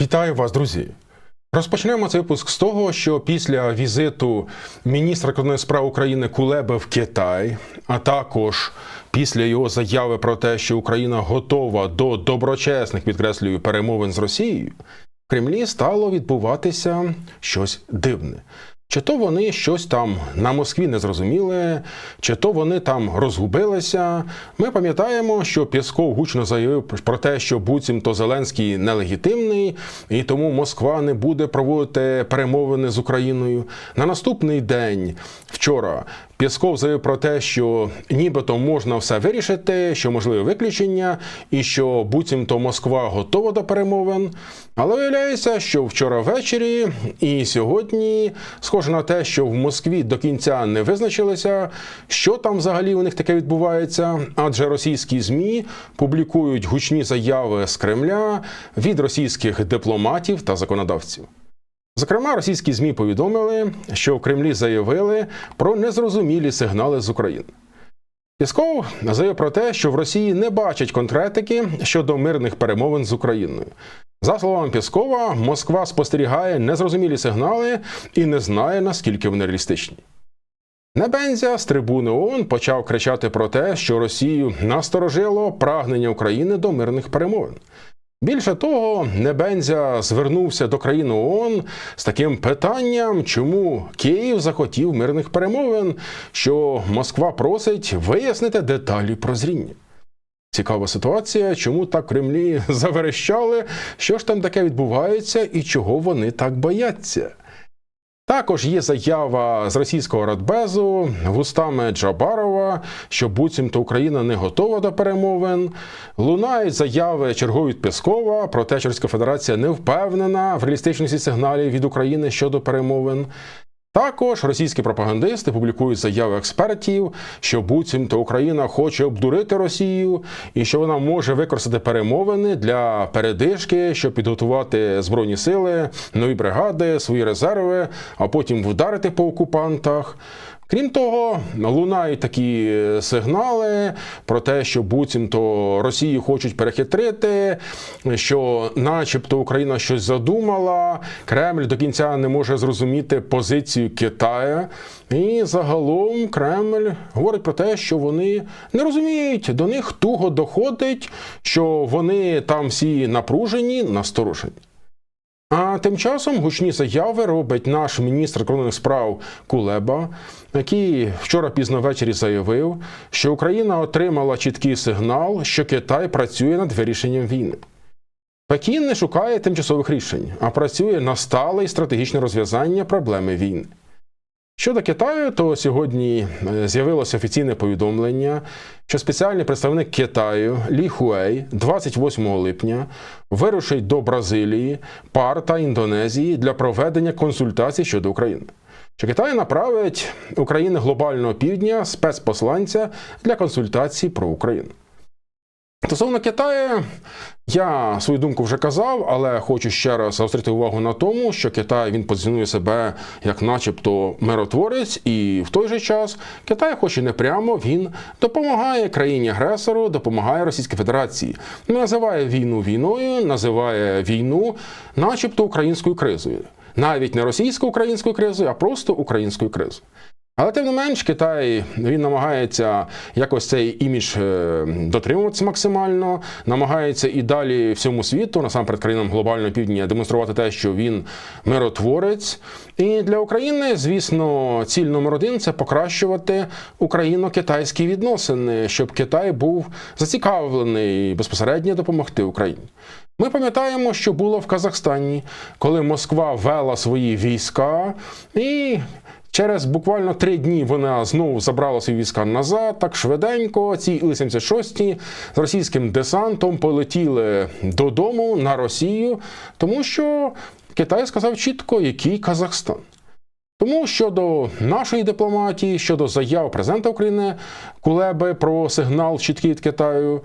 Вітаю вас, друзі. Розпочнемо цей випуск з того, що після візиту міністра кордонних справ України Кулеби в Китай, а також після його заяви про те, що Україна готова до доброчесних, підкреслюю, перемовин з Росією, в Кремлі стало відбуватися щось дивне. Чи то вони щось там на Москві не зрозуміли, чи то вони там розгубилися. Ми пам'ятаємо, що Пєсков гучно заявив про те, що буцімто Зеленський нелегітимний, і тому Москва не буде проводити перемовини з Україною. На наступний день, вчора, Пєсков заявив про те, що нібито можна все вирішити, що можливе виключення, і що буцімто Москва готова до перемовин. Але виявляється, що вчора ввечері і сьогодні схоже на те, що в Москві до кінця не визначилися, що там взагалі у них таке відбувається, адже російські змі публікують гучні заяви з Кремля від російських дипломатів та законодавців. Зокрема, російські ЗМІ повідомили, що в Кремлі заявили про незрозумілі сигнали з України. Пісков заявив про те, що в Росії не бачать конкретики щодо мирних перемовин з Україною. За словами Піскова, Москва спостерігає незрозумілі сигнали і не знає, наскільки вони реалістичні. Небензя з трибуни ООН почав кричати про те, що Росію насторожило прагнення України до мирних перемовин. Більше того, Небензя звернувся до країн ООН з таким питанням, чому Київ захотів мирних перемовин, що Москва просить вияснити деталі прозріння. Цікава ситуація, чому так Кремлі заверещали, що ж там таке відбувається і чого вони так бояться. Також є заява з російського радбезу вустами Джабарова, що буцімто Україна не готова до перемовин. Лунають заяви чергові від Пескова про те, що Російська Федерація не впевнена в реалістичності сигналів від України щодо перемовин. Також російські пропагандисти публікують заяви експертів, що буцімто Україна хоче обдурити Росію і що вона може використати перемовини для передишки, щоб підготувати збройні сили, нові бригади, свої резерви, а потім вдарити по окупантах. Крім того, лунають такі сигнали про те, що буцімто Росію хочуть перехитрити, що, начебто, Україна щось задумала, Кремль до кінця не може зрозуміти позицію Китаю. І загалом Кремль говорить про те, що вони не розуміють, до них туго доходить, що вони там всі напружені, насторожені. А тим часом гучні заяви робить наш міністр кордонних справ Кулеба, який вчора пізно ввечері заявив, що Україна отримала чіткий сигнал, що Китай працює над вирішенням війни. Пекін не шукає тимчасових рішень, а працює на стале і стратегічне розв'язання проблеми війни. Щодо Китаю, то сьогодні е, з'явилося офіційне повідомлення, що спеціальний представник Китаю Лі Хуей 28 липня вирушить до Бразилії, Пар та Індонезії для проведення консультацій щодо України. Що Китай направить Україні глобального півдня спецпосланця для консультацій про Україну. Стосовно Китаю, я свою думку вже казав, але хочу ще раз заострити увагу на тому, що Китай він позиціонує себе як, начебто, миротворець, і в той же час Китай, хоч і не прямо, він допомагає країні-агресору, допомагає Російській Федерації. Не називає війну війною, називає війну, начебто, українською кризою. Навіть не російсько-українською кризою, а просто українською кризою. Але тим не менш, Китай він намагається якось цей імідж е, дотримуватися максимально, намагається і далі всьому світу, насамперед країнам глобального півдня, демонструвати те, що він миротворець. І для України, звісно, ціль номер один це покращувати україно-китайські відносини, щоб Китай був зацікавлений безпосередньо допомогти Україні. Ми пам'ятаємо, що було в Казахстані, коли Москва вела свої війська і. Через буквально три дні вона знову забрала свої війська назад, так швиденько. Ці Іл-76 з російським десантом полетіли додому на Росію, тому що Китай сказав чітко, який Казахстан. Тому щодо нашої дипломатії, щодо заяв президента України Кулеби про сигнал чіткий від Китаю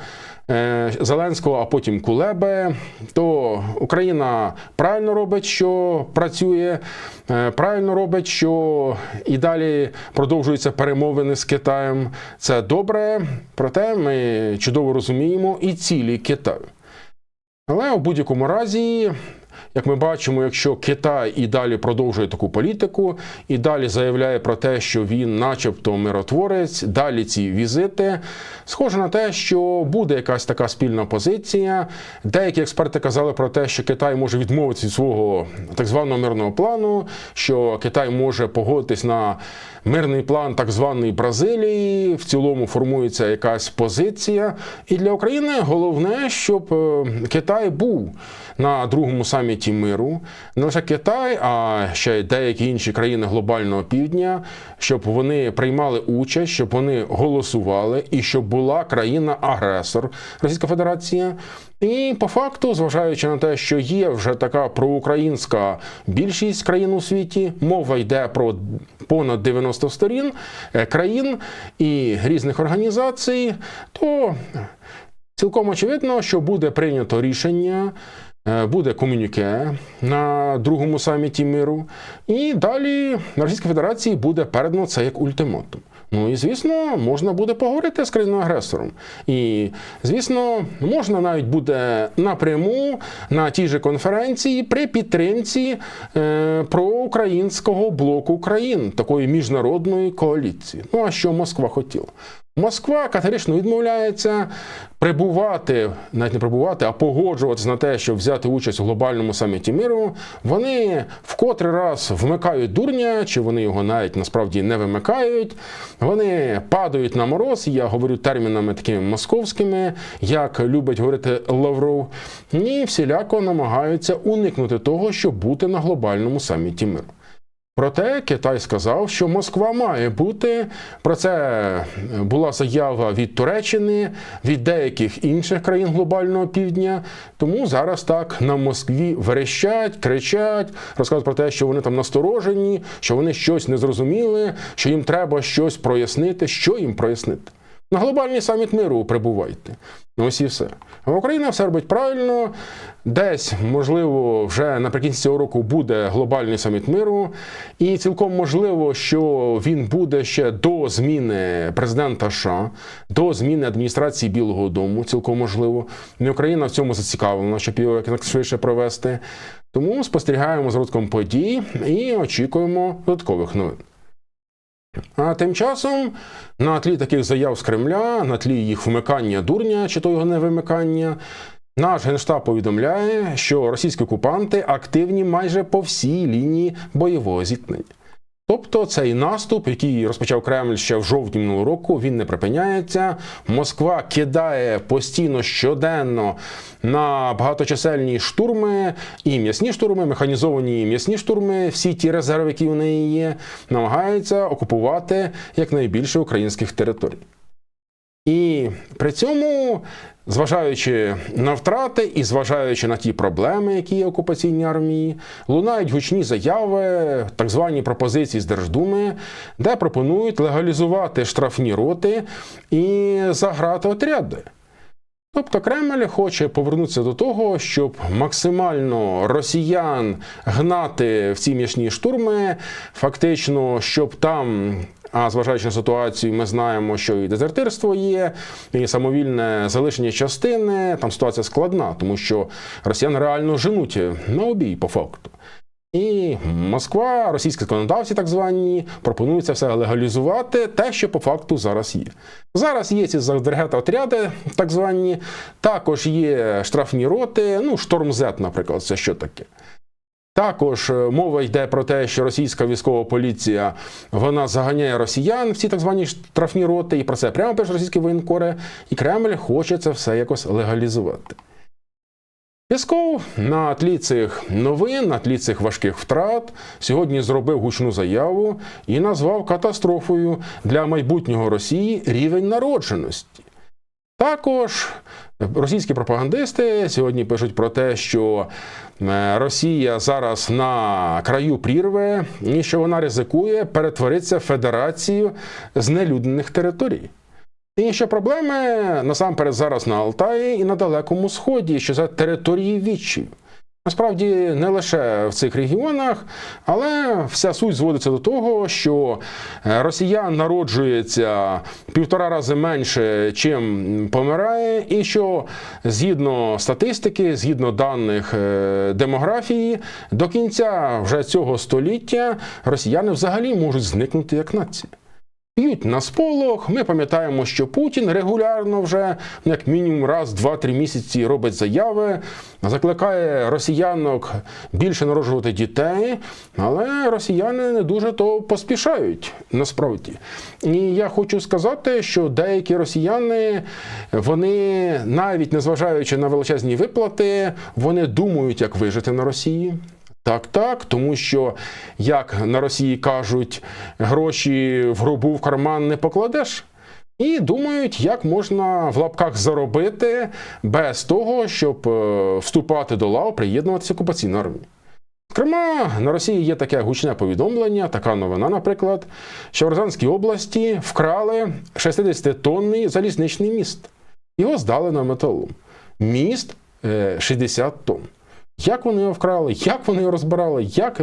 е, Зеленського, а потім Кулеби, то Україна правильно робить, що працює, е, правильно робить, що і далі продовжуються перемовини з Китаєм. Це добре, проте ми чудово розуміємо і цілі Китаю. Але у будь-якому разі Як ми бачимо, якщо Китай і далі продовжує таку політику, і далі заявляє про те, що він, начебто, миротворець, далі ці візити, схоже на те, що буде якась така спільна позиція. Деякі експерти казали про те, що Китай може відмовитися від свого так званого мирного плану, що Китай може погодитись на мирний план так званої Бразилії. В цілому формується якась позиція. І для України головне, щоб е, Китай був на другому саміті миру. Не лише Китай, а ще й деякі інші країни глобального півдня, щоб вони приймали участь, щоб вони голосували, і щоб була країна-агресор Російська Федерація. І по факту, зважаючи на те, що є вже така проукраїнська більшість країн у світі, мова йде про понад 90 сторін е, країн і різних організацій, то цілком очевидно, що буде прийнято рішення. е, Буде комюніке на другому саміті миру, і далі на Російській Федерації буде передано це як ультиматум. Ну і звісно, можна буде поговорити з країною-агресором. І звісно, можна навіть буде напряму на тій же конференції при підтримці е, проукраїнського блоку країн, такої міжнародної коаліції. Ну а що Москва хотіла? Москва категорично відмовляється прибувати, навіть не прибувати, а погоджуватися на те, щоб взяти участь у глобальному саміті миру. Вони в котрий раз вмикають дурня, чи вони його навіть насправді не вимикають. Вони падають на мороз. Я говорю термінами такими московськими, як любить говорити Лавров, і всіляко намагаються уникнути того, щоб бути на глобальному саміті миру. Проте Китай сказав, що Москва має бути. Про це була заява від Туреччини, від деяких інших країн глобального півдня. Тому зараз так на Москві верещать, кричать, розказують про те, що вони там насторожені, що вони щось не зрозуміли, що їм треба щось прояснити. Що їм прояснити? На глобальний саміт миру прибувайте. Ось і все. А Україна все робить правильно. Десь, можливо, вже наприкінці цього року буде глобальний саміт миру, і цілком можливо, що він буде ще до зміни президента США, до зміни адміністрації Білого Дому. Цілком можливо. І Україна в цьому зацікавлена, щоб його як швидше провести. Тому спостерігаємо з розвитком подій і очікуємо додаткових новин. А тим часом на тлі таких заяв з Кремля, на тлі їх вмикання дурня чи то його не вимикання, наш генштаб повідомляє, що російські окупанти активні майже по всій лінії бойового зіткнення. Тобто цей наступ, який розпочав Кремль ще в жовтні минулого року, він не припиняється. Москва кидає постійно щоденно на багаточисельні штурми і м'ясні штурми, механізовані м'ясні штурми, всі ті резерви, які у неї є, намагається окупувати якнайбільше українських територій. І при цьому, зважаючи на втрати і зважаючи на ті проблеми, які є окупаційній армії, лунають гучні заяви, так звані пропозиції з Держдуми, де пропонують легалізувати штрафні роти і заграти отряди. Тобто Кремль хоче повернутися до того, щоб максимально росіян гнати в ці м'ясні штурми, фактично, щоб там. А зважаючи на ситуацію, ми знаємо, що і дезертирство є, і самовільне залишення частини. Там ситуація складна, тому що росіяни реально женуть на обій по факту. І Москва, російські законодавці, так звані, пропонують це все легалізувати, те, що по факту зараз є. Зараз є ці задергета отряди, так звані, також є штрафні роти, ну, шторм Z, наприклад, це що таке. Також е, мова йде про те, що російська військова поліція вона заганяє росіян в ці так звані штрафні роти, і про це прямо пише російські воєнкори, і Кремль хоче це все якось легалізувати. Пісков на тлі цих новин, на тлі цих важких втрат, сьогодні зробив гучну заяву і назвав катастрофою для майбутнього Росії рівень народженості. Також російські пропагандисти сьогодні пишуть про те, що е, Росія зараз на краю прірви і що вона ризикує перетворитися в федерацію знелюднених територій. І ще проблеми насамперед зараз на Алтаї і на Далекому Сході, що це території відчів. Насправді не лише в цих регіонах, але вся суть зводиться до того, що е, росіян народжується півтора рази менше, чим помирає, і що згідно статистики, згідно даних е, демографії, до кінця вже цього століття росіяни взагалі можуть зникнути як нація. П'ють на сполох. Ми пам'ятаємо, що Путін регулярно вже як мінімум раз, два-три місяці робить заяви, закликає росіянок більше народжувати дітей, але росіяни не дуже то поспішають насправді. І я хочу сказати, що деякі росіяни, вони навіть незважаючи на величезні виплати, вони думають, як вижити на Росії. Так, так, тому що, як на Росії кажуть, гроші в грубу в карман не покладеш. І думають, як можна в лапках заробити без того, щоб е, вступати до лав, приєднуватися окупаційної армії. Зокрема, на Росії є таке гучне повідомлення, така новина, наприклад, що в Рязанській області вкрали 60-тонний залізничний міст. Його здали на металом. Міст е, 60 тонн. Як вони його вкрали, як вони його розбирали, як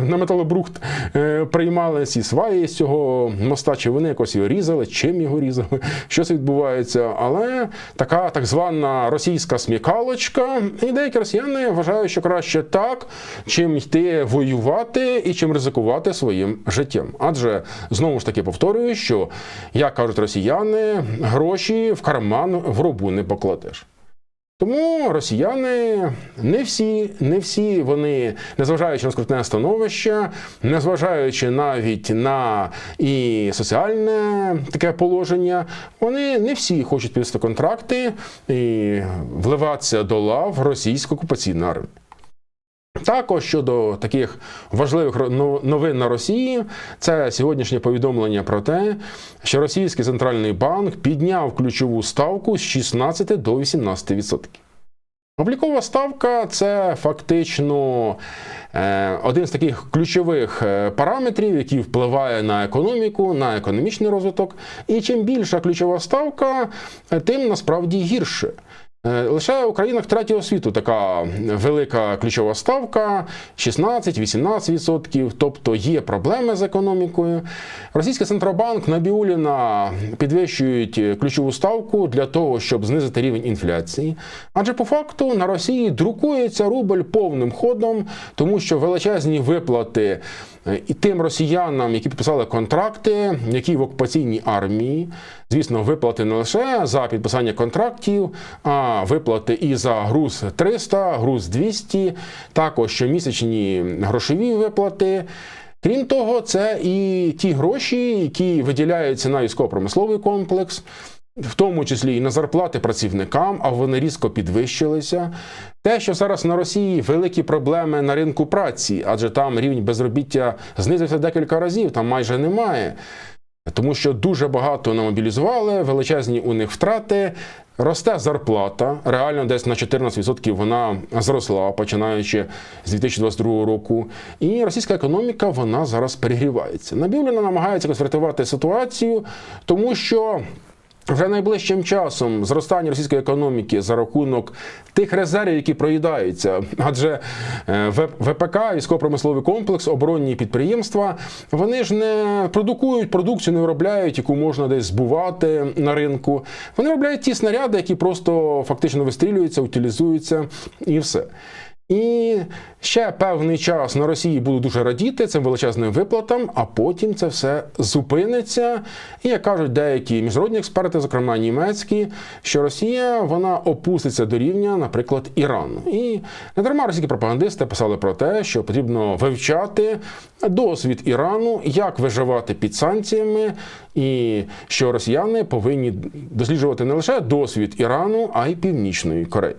на металобрухт е, приймали ці сваї з цього моста, чи вони якось його різали, чим його різали, що це відбувається. Але така так звана російська смікалочка, і деякі росіяни вважають, що краще так, чим йти воювати і чим ризикувати своїм життям. Адже знову ж таки повторюю, що як кажуть росіяни, гроші в карман в робу не покладеш. Тому росіяни не всі, не всі вони, незважаючи на скрутне становище, незважаючи навіть на і соціальне таке положення, вони не всі хочуть підписати контракти і вливатися до лав російської окупаційної армії. Також щодо таких важливих новин на Росії, це сьогоднішнє повідомлення про те, що російський центральний банк підняв ключову ставку з 16 до 18%. Облікова ставка це фактично е, один з таких ключових е, параметрів, який впливає на економіку, на економічний розвиток. І чим більша ключова ставка, тим насправді гірше. Е, лише у країнах третього світу така велика ключова ставка 16-18%, тобто є проблеми з економікою. Російський центробанк Набіуліна підвищують ключову ставку для того, щоб знизити рівень інфляції. Адже по факту на Росії друкується рубль повним ходом, тому що величезні виплати Е, і тим росіянам, які підписали контракти, які в окупаційній армії, звісно, виплати не лише за підписання контрактів, а виплати і за груз 300, груз 200, також щомісячні грошові виплати. Крім того, це і ті гроші, які виділяються на військово-промисловий комплекс в тому числі і на зарплати працівникам, а вони різко підвищилися. Те, що зараз на Росії великі проблеми на ринку праці, адже там рівень безробіття знизився декілька разів, там майже немає. Тому що дуже багато намобілізували, величезні у них втрати. Росте зарплата, реально десь на 14% вона зросла, починаючи з 2022 року. І російська економіка вона зараз перегрівається. Набівлена намагається конвертувати ситуацію, тому що. Вже найближчим часом зростання російської економіки за рахунок тих резервів, які проїдаються, адже е, ВПК, військово-промисловий комплекс, оборонні підприємства, вони ж не продукують продукцію, не виробляють, яку можна десь збувати на ринку. Вони виробляють ті снаряди, які просто фактично вистрілюються, утилізуються і все. І ще певний час на Росії будуть дуже радіти цим величезним виплатам, а потім це все зупиниться. І як кажуть деякі міжнародні експерти, зокрема німецькі, що Росія вона опуститься до рівня, наприклад, Ірану. І не дарма російські пропагандисти писали про те, що потрібно вивчати досвід Ірану, як виживати під санкціями, і що росіяни повинні досліджувати не лише досвід Ірану, а й Північної Кореї.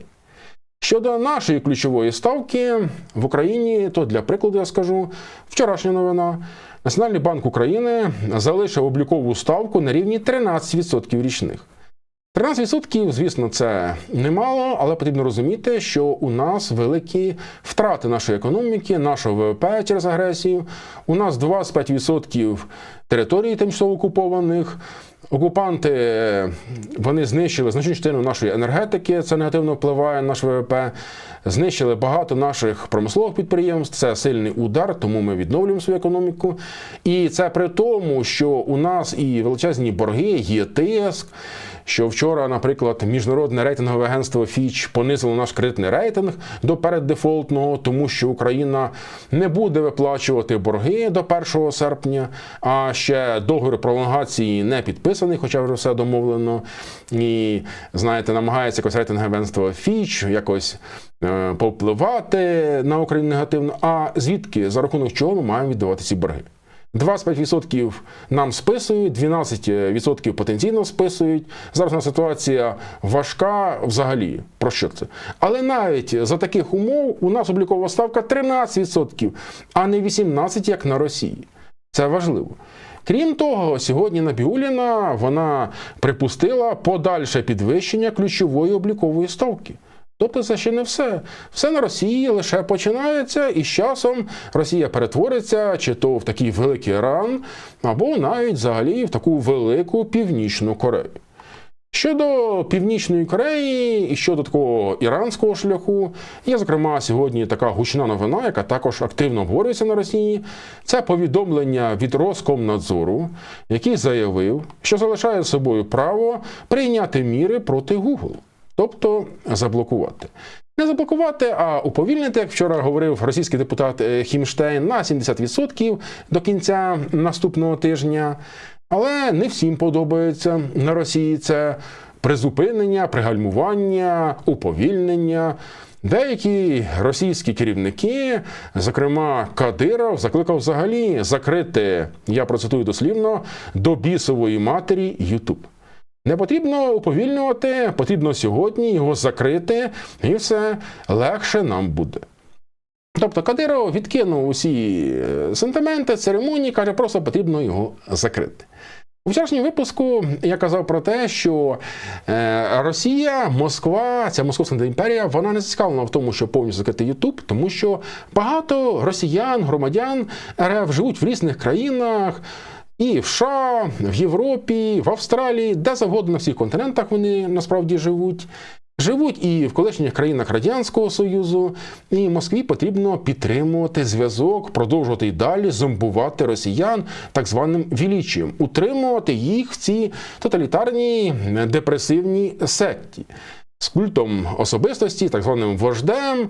Щодо нашої ключової ставки в Україні, то для прикладу я скажу вчорашня новина. Національний банк України залишив облікову ставку на рівні 13% річних. 13%, звісно, це немало, але потрібно розуміти, що у нас великі втрати нашої економіки, нашого ВВП через агресію. У нас 25% територій тимчасово окупованих. Окупанти е, вони знищили значну частину нашої енергетики, це негативно впливає на наш ВВП. Знищили багато наших промислових підприємств. Це сильний удар, тому ми відновлюємо свою економіку. І це при тому, що у нас і величезні борги, є тиск. Що вчора, наприклад, міжнародне рейтингове агентство Fitch понизило наш кредитний рейтинг до переддефолтного, тому що Україна не буде виплачувати борги до 1 серпня, а ще договір пролонгації не підписаний, хоча вже все домовлено. І знаєте, намагається якось рейтингове агентство Fitch якось е, повпливати на Україну негативно. А звідки за рахунок чого ми маємо віддавати ці борги? 25% нам списують, 12% потенційно списують. Зараз у нас ситуація важка взагалі. Про що це? Але навіть за таких умов у нас облікова ставка 13%, а не 18%, як на Росії. Це важливо. Крім того, сьогодні Набіуліна вона припустила подальше підвищення ключової облікової ставки. Тобто це ще не все. Все на Росії лише починається, і з часом Росія перетвориться чи то в такий великий Іран, або навіть взагалі в таку велику північну Корею. Щодо Північної Кореї і щодо такого іранського шляху, є, зокрема, сьогодні така гучна новина, яка також активно обговорюється на Росії. Це повідомлення від Роскомнадзору, який заявив, що залишає собою право прийняти міри проти Google тобто заблокувати. Не заблокувати, а уповільнити, як вчора говорив російський депутат е, Хімштейн, на 70% до кінця наступного тижня. Але не всім подобається на Росії це призупинення, пригальмування, уповільнення. Деякі російські керівники, зокрема Кадиров, закликав взагалі закрити, я процитую дослівно, до бісової матері Ютуб. Не потрібно уповільнювати, потрібно сьогодні його закрити, і все легше нам буде. Тобто Кадиров відкинув усі е, сентименти, церемонії, каже, просто потрібно його закрити. У вчорашньому випуску я казав про те, що е, Росія, Москва, ця Московська імперія, вона не зацікавлена в тому, щоб повністю закрити Ютуб, тому що багато росіян, громадян РФ живуть в різних країнах. І в США, в Європі, в Австралії, де завгодно на всіх континентах вони насправді живуть. Живуть і в колишніх країнах Радянського Союзу, і Москві потрібно підтримувати зв'язок, продовжувати й далі зомбувати росіян так званим вілічієм, утримувати їх в цій тоталітарній депресивній секті з культом особистості, так званим вождем,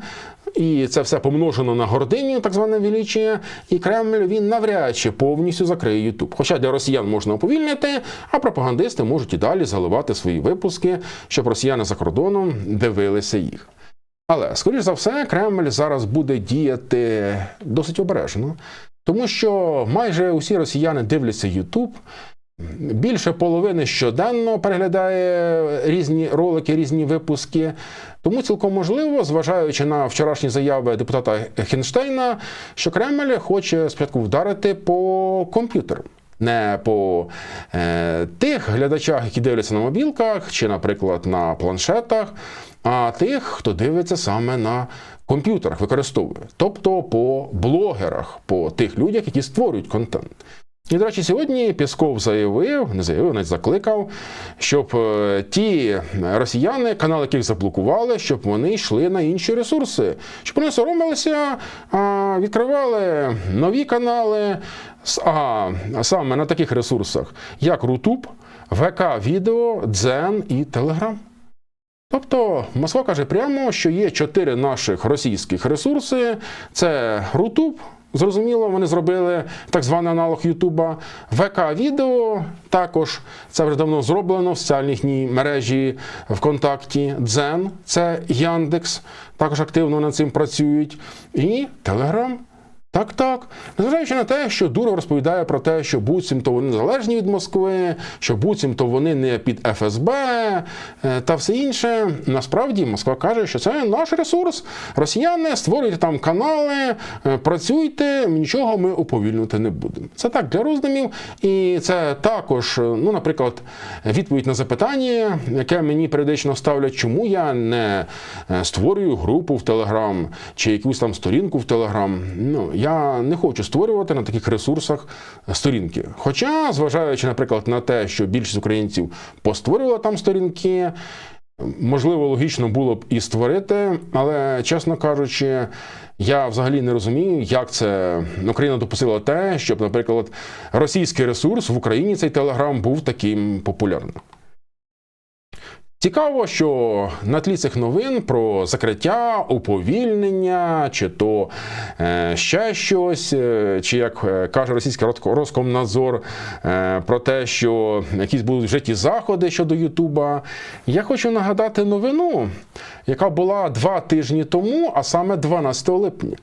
і це все помножено на гординю, так зване величіє, і Кремль він навряд чи повністю закриє Ютуб. Хоча для росіян можна уповільнити, а пропагандисти можуть і далі заливати свої випуски, щоб росіяни за кордоном дивилися їх. Але, скоріш за все, Кремль зараз буде діяти досить обережно, тому що майже усі росіяни дивляться Ютуб. Більше половини щоденно переглядає різні ролики, різні випуски. Тому цілком можливо, зважаючи на вчорашні заяви депутата Хінштейна, що Кремль хоче спочатку вдарити по комп'ютерам. Не по е, тих глядачах, які дивляться на мобілках чи, наприклад, на планшетах, а тих, хто дивиться саме на комп'ютерах, використовує. Тобто по блогерах, по тих людях, які створюють контент. І, до речі, сьогодні Пісков заявив, не заявив, навіть закликав, щоб е, ті росіяни, канали яких заблокували, щоб вони йшли на інші ресурси, щоб вони соромилися, відкривали нові канали, а саме на таких ресурсах, як Рутуб, ВК Відео, Дзен і Телеграм. Тобто Москва каже прямо, що є чотири наших російських ресурси: це Рутуб. Зрозуміло, вони зробили так званий аналог Ютуба. ВК-відео також це вже давно зроблено в соціальній мережі ВКонтакті. Дзен це Яндекс, також активно над цим працюють. І Телеграм. Так, так. Незважаючи на те, що Дуров розповідає про те, що буцімто вони незалежні від Москви, що буцімто вони не під ФСБ е, та все інше. Насправді Москва каже, що це наш ресурс. Росіяни створюйте там канали, е, працюйте, нічого ми уповільнювати не будемо. Це так для роздумів. І це також, е, ну, наприклад, відповідь на запитання, яке мені періодично ставлять, чому я не створюю групу в Телеграм чи якусь там сторінку в Телеграм. Ну, я не хочу створювати на таких ресурсах сторінки. Хоча, зважаючи, наприклад, на те, що більшість українців постворювала там сторінки, можливо, логічно було б і створити, але, чесно кажучи, я взагалі не розумію, як це Україна допустила те, щоб, наприклад, російський ресурс в Україні цей телеграм був таким популярним. Цікаво, що на тлі цих новин про закриття, уповільнення, чи то е, ще щось, е, чи як е, каже російський Роско- Роскомнадзор, про те, що якісь будуть вжиті заходи щодо Ютуба. Я хочу нагадати новину, яка була два тижні тому, а саме 12 липня.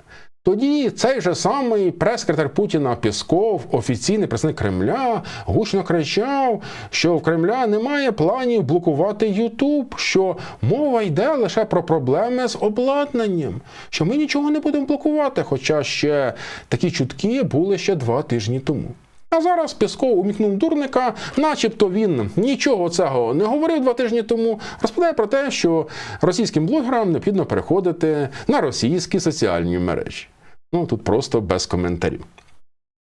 Тоді цей же самий прес-секретар Путіна Пісков, офіційний представник Кремля, гучно кричав, що в Кремля немає планів блокувати Ютуб, що мова йде лише про проблеми з обладнанням, що ми нічого не будемо блокувати, хоча ще такі чутки були ще два тижні тому. А зараз Пісков умікнув дурника, начебто він нічого цього не говорив два тижні тому. Розповідає про те, що російським блогерам необхідно переходити на російські соціальні мережі. Ну тут просто без коментарів.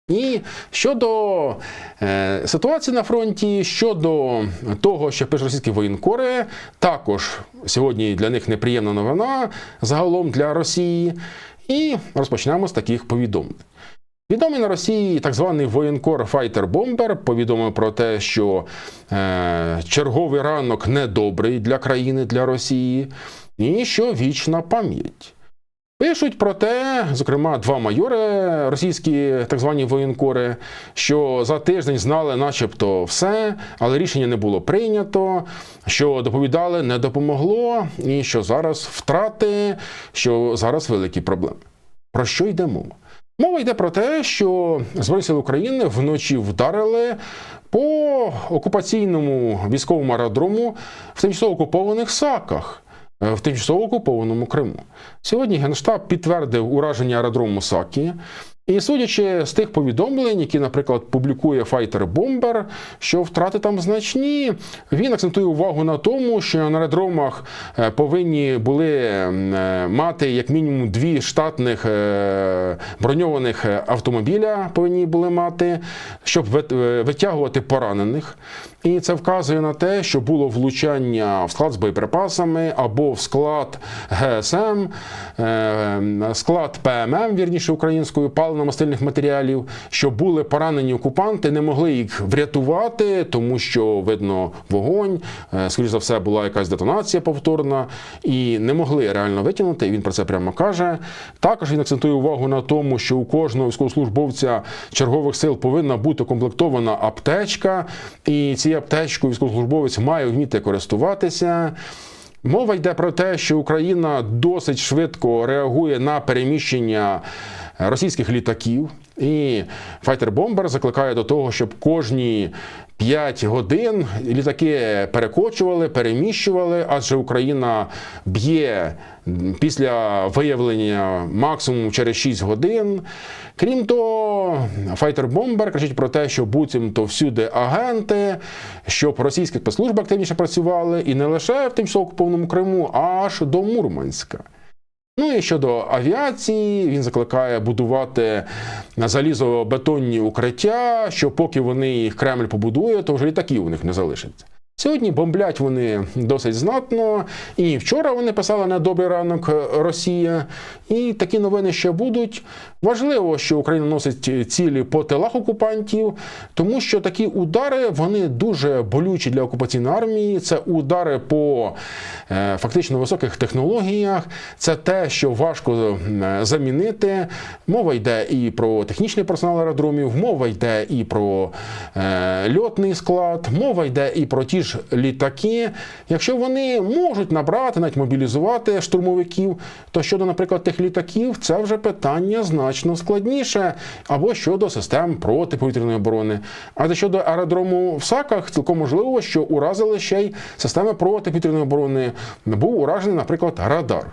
І щодо е, ситуації на фронті, щодо того, що пише російські воєнкори, також сьогодні для них неприємна новина загалом для Росії. І розпочнемо з таких повідомлень. Відомий на Росії так званий воєнкор Файтер Бомбер повідомив про те, що е, черговий ранок недобрий для країни, для Росії, і що вічна пам'ять. Пишуть про те, зокрема, два майори, російські так звані воєнкори, що за тиждень знали, начебто, все, але рішення не було прийнято, що доповідали, не допомогло, і що зараз втрати, що зараз великі проблеми. Про що йде мова? Мова йде про те, що Збройні сили України вночі вдарили по окупаційному військовому аеродрому в тимчасово окупованих САКах в тимчасово окупованому Криму. Сьогодні Генштаб підтвердив ураження аеродрому Сакі. І судячи з тих повідомлень, які, наприклад, публікує Файтер Бомбер, що втрати там значні, він акцентує увагу на тому, що на аеродромах е, повинні були е, мати як мінімум дві штатних е, броньованих автомобіля, повинні були мати, щоб е, витягувати поранених. І це вказує на те, що було влучання в склад з боєприпасами або в склад ГСМ, е, склад ПММ, вірніше українською, паливно-мастильних матеріалів, що були поранені окупанти, не могли їх врятувати, тому що видно вогонь, е, скоріш за все, була якась детонація повторна, і не могли реально витягнути. Він про це прямо каже. Також він акцентує увагу на тому, що у кожного військовослужбовця чергових сил повинна бути комплектована аптечка, і цією аптечкою військовослужбовець має вміти користуватися. Мова йде про те, що Україна досить швидко реагує на переміщення російських літаків. І Файтер Бомбер закликає до того, щоб кожні 5 годин літаки перекочували, переміщували, адже Україна б'є після виявлення максимум через 6 годин. Крім того, Файтер Бомбер кричить про те, що буцімто всюди агенти, щоб російські спецслужби активніше працювали, і не лише в тимчасово окупованому Криму, аж до Мурманська. Ну і щодо авіації, він закликає будувати залізобетонні укриття, що поки вони їх Кремль побудує, то вже літаків у них не залишиться. Сьогодні бомблять вони досить знатно. І вчора вони писали на добрий ранок Росія. І такі новини ще будуть. Важливо, що Україна носить цілі по тилах окупантів, тому що такі удари вони дуже болючі для окупаційної армії. Це удари по е, фактично високих технологіях. Це те, що важко е, замінити. Мова йде і про технічний персонал аеродромів, мова йде і про е, льотний склад, мова йде і про ті ж літаки. Якщо вони можуть набрати, навіть мобілізувати штурмовиків, то щодо, наприклад, тих літаків, це вже питання значно складніше. Або щодо систем протиповітряної оборони. А щодо аеродрому в САКах, цілком можливо, що уразили ще й системи протиповітряної оборони. Був уражений, наприклад, радар.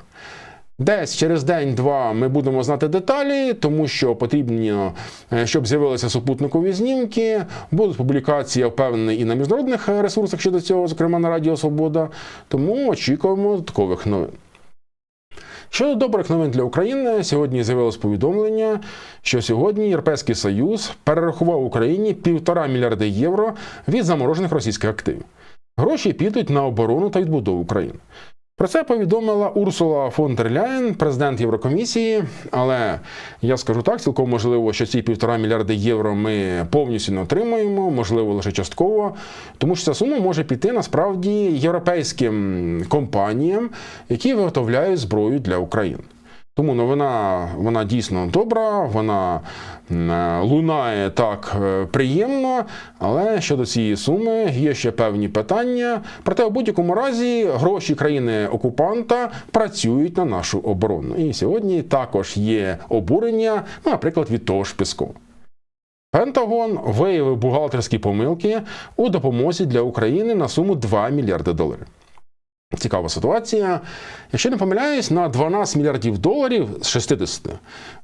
Десь через день-два ми будемо знати деталі, тому що потрібно, е, щоб з'явилися супутникові знімки. Будуть публікації, я впевнений, і на міжнародних ресурсах щодо цього, зокрема на Радіо Свобода. Тому очікуємо додаткових новин. Щодо добрих новин для України, сьогодні з'явилось повідомлення, що сьогодні Європейський Союз перерахував Україні півтора мільярда євро від заморожених російських активів. Гроші підуть на оборону та відбудову України. Про це повідомила Урсула фон дер Ляєн, президент Єврокомісії. Але я скажу так, цілком можливо, що ці півтора мільярди євро ми повністю не отримаємо, можливо, лише частково, тому що ця сума може піти насправді європейським компаніям, які виготовляють зброю для України. Тому новина вона дійсно добра, вона лунає так е, приємно, але щодо цієї суми є ще певні питання. Проте, у будь-якому разі, гроші країни окупанта працюють на нашу оборону. І сьогодні також є обурення, ну, наприклад, від того ж Піскова. Пентагон виявив бухгалтерські помилки у допомозі для України на суму 2 мільярди доларів. Цікава ситуація. Якщо не помиляюсь, на 12 мільярдів доларів з 60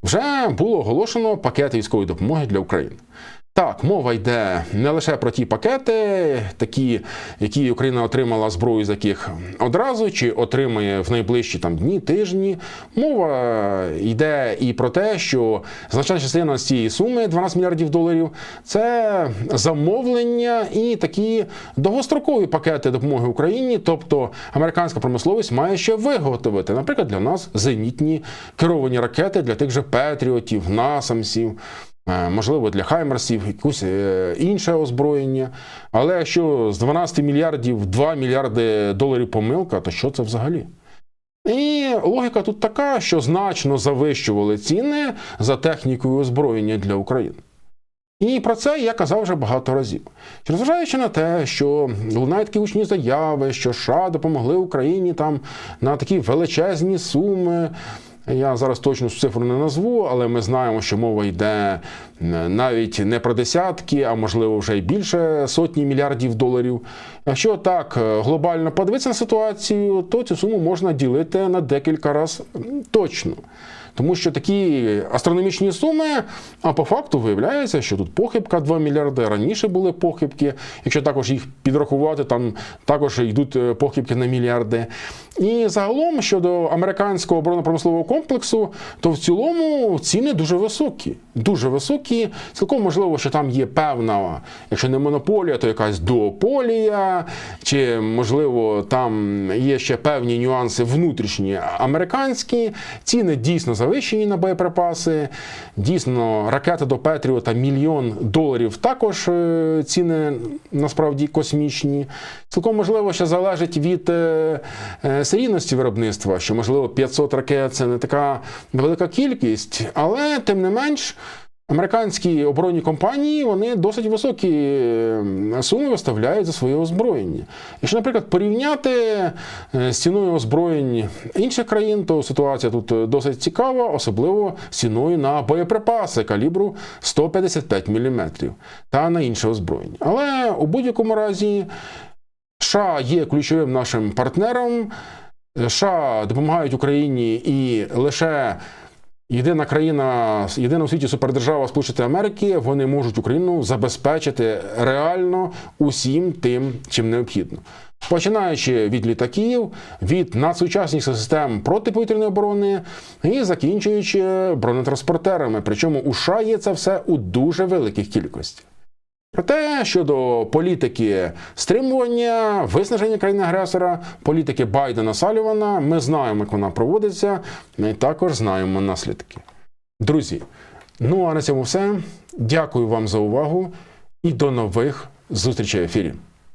вже було оголошено пакет військової допомоги для України. Так, мова йде не лише про ті пакети, такі, які Україна отримала зброю, з яких одразу чи отримає в найближчі там дні, тижні. Мова йде і про те, що значна частина з цієї суми 12 мільярдів доларів це замовлення і такі довгострокові пакети допомоги Україні. Тобто американська промисловість має ще виготовити, наприклад, для нас зенітні керовані ракети для тих же Петріотів, Насамсів. Е, Можливо, для Хаймерсів, якусь е, інше озброєння. Але якщо з 12 мільярдів 2 мільярди доларів помилка, то що це взагалі? І логіка тут така, що значно завищували ціни за технікою озброєння для України. І про це я казав вже багато разів. Чи Незважаючи на те, що лунають такі гучні заяви, що США допомогли Україні там на такі величезні суми. Я зараз точну цифру не назву, але ми знаємо, що мова йде навіть не про десятки, а можливо вже й більше сотні мільярдів доларів. Якщо так е, глобально подивитися на ситуацію, то цю суму можна ділити на декілька разів точно. Тому що такі астрономічні суми, а по факту виявляється, що тут похибка 2 мільярди, раніше були похибки. Якщо також їх підрахувати, там також йдуть е, похибки на мільярди. І загалом щодо американського оборонно-промислового комплексу, то в цілому ціни дуже високі. Дуже високі. Цілком можливо, що там є певна, якщо не монополія, то якась дуополія, чи можливо там є ще певні нюанси внутрішні американські. Ціни дійсно завищені на боєприпаси. Дійсно, ракета до Петріота мільйон доларів також е, ціни насправді космічні. Цілком можливо, що залежить від е, е, серійності виробництва, що можливо 500 ракет це не така велика кількість, але тим не менш. Американські оборонні компанії вони досить високі е, суми виставляють за своє озброєння. Якщо, наприклад, порівняти е, з ціною озброєнь інших країн, то ситуація тут досить цікава, особливо з ціною на боєприпаси калібру 155 мм та на інше озброєння. Але у будь-якому разі США є ключовим нашим партнером. США допомагають Україні і лише єдина країна, єдина у світі супердержава Сполучених Америки, вони можуть Україну забезпечити реально усім тим, чим необхідно. Починаючи від літаків, від надсучасних систем протиповітряної оборони і закінчуючи бронетранспортерами. Причому у США є це все у дуже великих кількостях. Проте щодо політики стримування, виснаження країни-агресора, політики Байдена Салівана, ми знаємо, як вона проводиться, ми також знаємо наслідки. Друзі, ну а на цьому все. Дякую вам за увагу і до нових зустрічей в ефірі.